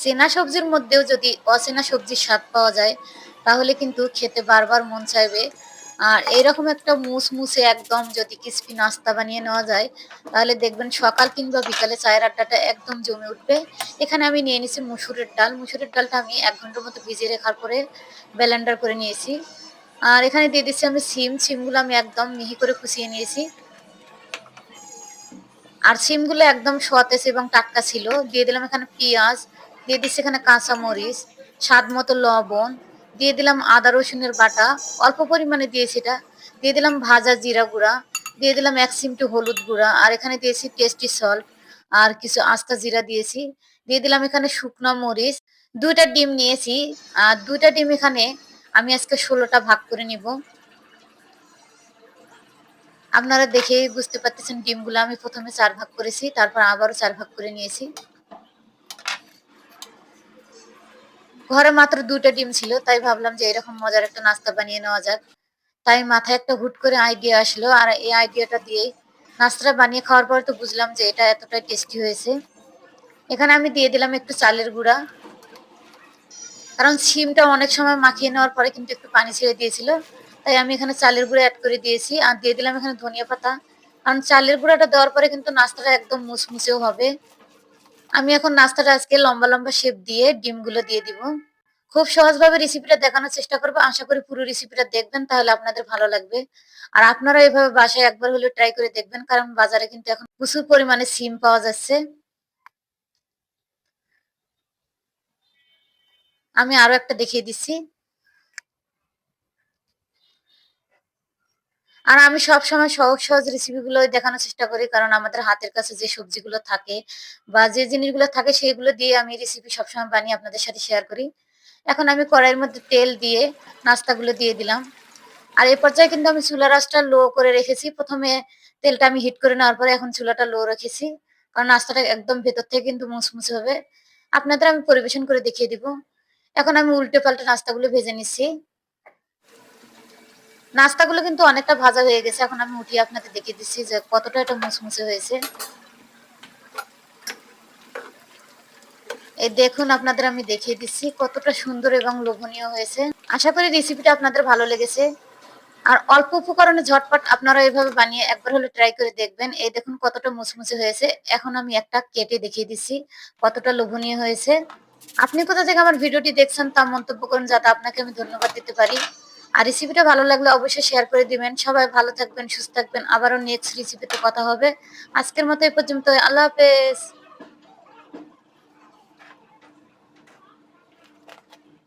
চেনা সবজির মধ্যেও যদি অচেনা সবজির স্বাদ পাওয়া যায়, তাহলে কিন্তু খেতে বারবার মন চাইবে। আর এরকম একটা মুসমুসে একদম যদি ক্রিসপি নাস্তা বানিয়ে নেওয়া যায়, তাহলে দেখবেন সকাল কিংবা বিকালে চায়ের আড্ডাটা একদম জমে উঠবে। এখানে আমি নিয়ে নিয়েছি মুসুরের ডাল। মুসুরের ডালটা আমি এক ঘণ্টার মতো ভিজিয়ে রেখার পরে ব্লেন্ডার করে নিয়েছি। আর এখানে দিয়ে দিচ্ছি আমি সিম। সিমগুলো আমি একদম মিহি করে কুচিয়ে নিয়েছি। আর সিমগুলো একদম সতেজ এবং টাটকা ছিল। দিয়ে দিলাম এখানে পেঁয়াজ। দিয়ে দিচ্ছি এখানে কাঁচা মরিচ স্বাদ মতো লবণ, দিয়ে দিলাম আদা রসুনের বাটা, অল্প পরিমাণে দিয়েছি এটা। দিয়ে দিলাম ভাজা জিরা গুঁড়া, দিয়ে দিলাম এক চিমটি হলুদ গুঁড়া, আর এখানে দিয়েছি টেস্টি সল্ট আর কিছু আস্তা জিরা দিয়েছি। দিয়ে দিলাম এখানে শুকনো মরিচ, দুইটা ডিম নিয়েছি, আর দুইটা ডিম এখানে আমি আজকে ষোলোটা ভাগ করে নিব। আপনারা দেখেই বুঝতে পারতেছেন ডিমগুলো আমি প্রথমে চার ভাগ করেছি, তারপর আবারও চার ভাগ করে নিয়েছি। ঘরে মাত্র দুটো ডিম ছিল, তাই ভাবলাম যে এরকম মজার একটা নাস্তা বানিয়ে নেওয়া যাক। তাই মাথায় একটা হুট করে আইডিয়া আসলো, আর এই আইডিয়াটা দিয়েই নাস্তাটা বানিয়ে খাওয়ার পর তো বুঝলাম যে এটা এতটাই টেস্টি হয়েছে। এখানে আমি দিয়ে দিলাম একটু চালের গুঁড়া। কারণ সিমটা অনেক সময় মাখিয়ে নেওয়ার পরে কিন্তু একটু পানি ছেড়ে দিয়েছিল, তাই আমি এখানে চালের গুঁড়া অ্যাড করে দিয়েছি, আর দিয়ে দিলাম এখানে ধনিয়া পাতা। কারণ চালের গুঁড়াটা দেওয়ার পরে কিন্তু নাস্তাটা একদম মুসমুসেও হবে। আমি এখন নাস্তাটা আজকে লম্বা লম্বা শেপ দিয়ে ডিমগুলো দিয়ে দিব। খুব সহজভাবে রেসিপিটা দেখানোর চেষ্টা করব। আশা করি পুরো রেসিপিটা দেখবেন, তাহলে আপনাদের ভালো লাগবে। আর আপনারা এভাবে বাসায় একবার হলে ট্রাই করে দেখবেন, কারণ বাজারে কিন্তু এখন প্রচুর পরিমাণে সিম পাওয়া যাচ্ছে। আমি আরও একটা দেখিয়ে দিচ্ছি। আর আমি সব সময় সহজ সহজ রেসিপিগুলো দেখানোর চেষ্টা করি, কারণ আমাদের হাতের কাছে যে সবজিগুলো থাকে বা যে জিনিসগুলো থাকে সেগুলো দিয়ে আমি রেসিপি সবসময় বানিয়ে আপনাদের সাথে শেয়ার করি। এখন আমি কড়াইয়ের মধ্যে তেল দিয়ে নাস্তাগুলো দিয়ে দিলাম। আর এ পর্যায়ে কিন্তু আমি চুলা রাসটা লো করে রেখেছি। প্রথমে তেলটা আমি হিট করে নেওয়ার পরে এখন চুলাটা লো রেখেছি, কারণ নাস্তাটা একদম ভেতর থেকে কিন্তু মুসমুসে হবে। আপনাদের আমি পরিবেশন করে দেখিয়ে দিব। এখন আমি উল্টে পাল্টে নাস্তাগুলো ভেজে নিচ্ছি। নাস্তাগুলো কিন্তু অনেকটা ভাজা হয়ে গেছে। এখন আমি উঠিয়ে আপনাদের দেখিয়ে দিচ্ছি যে কতটা এটা মুসমুসে হয়েছে। এই দেখুন, আপনাদের আমি দেখিয়ে দিচ্ছি কতটা সুন্দর এবং লোভনীয় হয়েছে। আশা করি রেসিপিটা আপনাদের ভালো লেগেছে। আর অল্প উপকরণে ঝটপট আপনারা এইভাবে বানিয়ে একবার হলে ট্রাই করে দেখবেন। এই দেখুন কতটা মুসমুসে হয়েছে। এখন আমি একটা কেটে দেখিয়ে দিচ্ছি কতটা লোভনীয় হয়েছে। আপনি কোথা থেকে আমার ভিডিওটি দেখছেন তা মন্তব্য করুন, যাতে আপনাকে আমি ধন্যবাদ দিতে পারি। আর রেসিপিটা ভালো লাগলে অবশ্যই শেয়ার করে দিবেন। সবাই ভালো থাকবেন, সুস্থ থাকবেন। আবারও নেক্সট রেসিপিতে কথা হবে। আজকের মতো এই পর্যন্ত আল্লাহ হাফেজ।